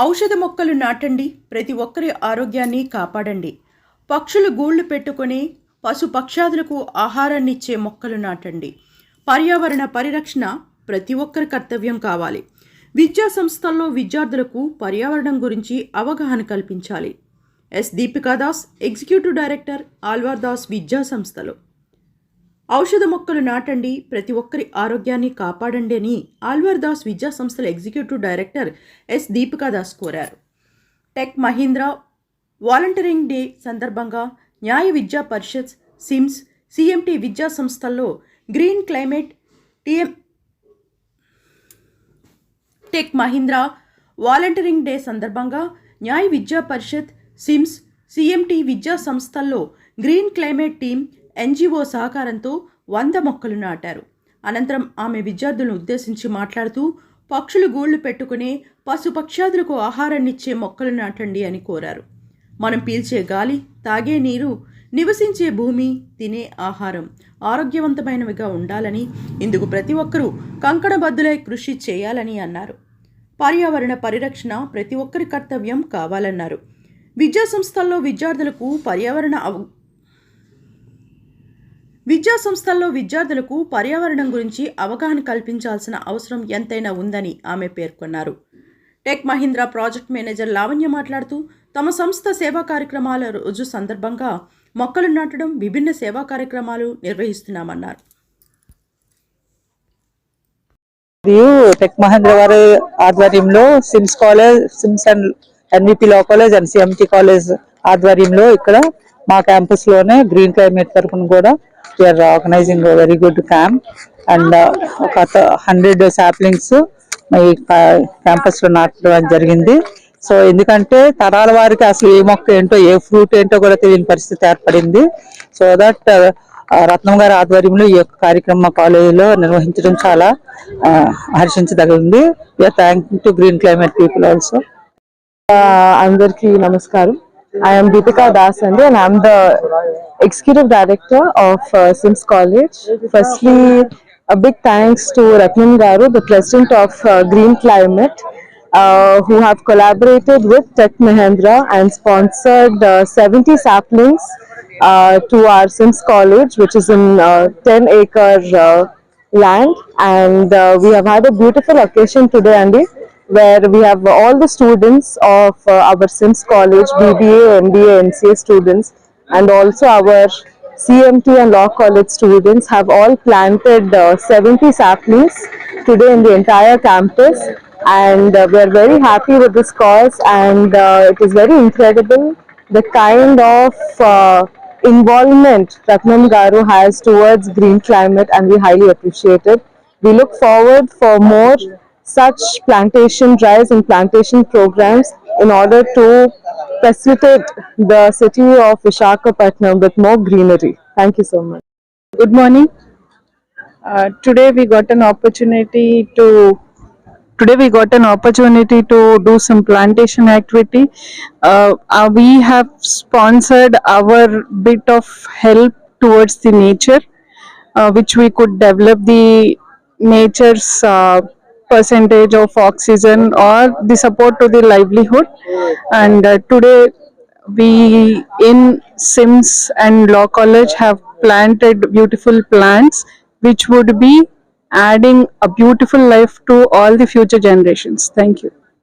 ఔషధ మొక్కలు నాటండి ప్రతి ఒక్కరి ఆరోగ్యాన్ని కాపాడండి. పక్షులు గూళ్ళు పెట్టుకొని పశు పక్షాదులకు ఆహారాన్ని ఇచ్చే మొక్కలు నాటండి. పర్యావరణ పరిరక్షణ ప్రతి ఒక్కరి కర్తవ్యం కావాలి. విద్యా సంస్థల్లో విద్యార్థులకు పర్యావరణం గురించి అవగాహన కల్పించాలి. S. Deepika Das executive director Alwar Das విద్యా సంస్థలు. ఔషధ మొక్కలు నాటండి ప్రతి ఒక్కరి ఆరోగ్యాన్ని కాపాడండి అని ఆల్వార్ దాస్ విద్యా సంస్థల executive director S Deepika Das కోరారు. టెక్ మహీంద్రా వాలంటీరింగ్ డే సందర్భంగా న్యాయ విద్యా పరిషత్ సిమ్స్ సిఎంటి విద్యా సంస్థల్లో green climate TM Tech Mahindra volunteering day సందర్భంగా న్యాయ విద్యా పరిషత్ సిమ్స్ సిఎంటి విద్యా సంస్థల్లో గ్రీన్ క్లైమేట్ టీం ఎన్జిఓ సహకారంతో వంద మొక్కలు నాటారు. అనంతరం ఆమె విద్యార్థులను ఉద్దేశించి మాట్లాడుతూ పక్షులు గూళ్ళు పెట్టుకునే పశుపక్ష్యాదులకు ఆహారాన్నిచ్చే మొక్కలు నాటండి అని కోరారు. మనం పీల్చే గాలి తాగే నీరు నివసించే భూమి తినే ఆహారం ఆరోగ్యవంతమైనవిగా ఉండాలని ఇందుకు ప్రతి ఒక్కరూ కంకణబద్దులై కృషి చేయాలని అన్నారు. పర్యావరణ పరిరక్షణ ప్రతి ఒక్కరి కర్తవ్యం కావాలన్నారు. విద్యా సంస్థల్లో విద్యార్థులకు పర్యావరణ అవ విద్యా సంస్థల్లో విద్యార్థులకు పర్యావరణం గురించి అవగాహన కల్పించాల్సిన అవసరం ఎంతైనా ఉందని ఆమె పేర్కొన్నారు. Tech Mahindra project manager Lavanya మాట్లాడుతూ తమ సంస్థ సేవా కార్యక్రమాల రోజు సందర్భంగా మొక్కలు నాటడం విభిన్న సేవా కార్యక్రమాలు నిర్వహిస్తున్నామన్నారు. మరియు టెక్ మహేంద్ర వారి ఆధ్వర్యంలో SIMS college SIMS and NVP law college and CMT college ఆధ్వర్యంలో ఇక్కడ మా క్యాంపస్లోనే గ్రీన్ క్లైమేట్ తరఫున కూడా we are organising very good camp and ఒక హండ్రెడ్ సాప్లింగ్స్ ఈ క్యాంపస్లో నాటడం జరిగింది. సో ఎందుకంటే తరాల వారికి అసలు ఏ మొక్క ఏంటో ఏ ఫ్రూట్ ఏంటో కూడా తెలియని పరిస్థితి ఏర్పడింది. సో దట్ uh, రత్నం గారి ఆధ్వర్యంలో ఈ యొక్క కార్యక్రమం మా కాలేజీలో నిర్వహించడం చాలా హర్షించదగింది. Thank to green climate people also అందరికీ నమస్కారం. I am Deepika Dasande and I'm the Executive Director of uh, Sims College. Firstly, a big thanks to Ratnam Garu, the President of uh, Green Climate, uh, who have collaborated with Tech Mahindra and sponsored uh, 70 saplings uh, to our Sims College, which is in uh, 10 acre uh, land. And uh, we have had a beautiful occasion today, Andy where we have all the students of uh, our Sims College, BBA, MBA, NCA students, and also our CMT and Law College students have all planted uh, 70 saplings today in the entire campus. And uh, we are very happy with this cause, and uh, it is very incredible the kind of uh, involvement Ratnam Garu has towards green climate, and we highly appreciate it. We look forward for more such plantation drives and plantation programs in order to facilitate the city of Vishakhapatnam with more greenery. Thank you so much. Good morning. Uh, today we got an opportunity to today we got an opportunity to do some plantation activity. Uh, uh, we have sponsored our bit of help towards the nature, uh, which we could develop the nature's uh, percentage of oxygen or the support to the livelihood. And uh, today we in Sims and Law College have planted beautiful plants which would be adding a beautiful life to all the future generations. Thank you.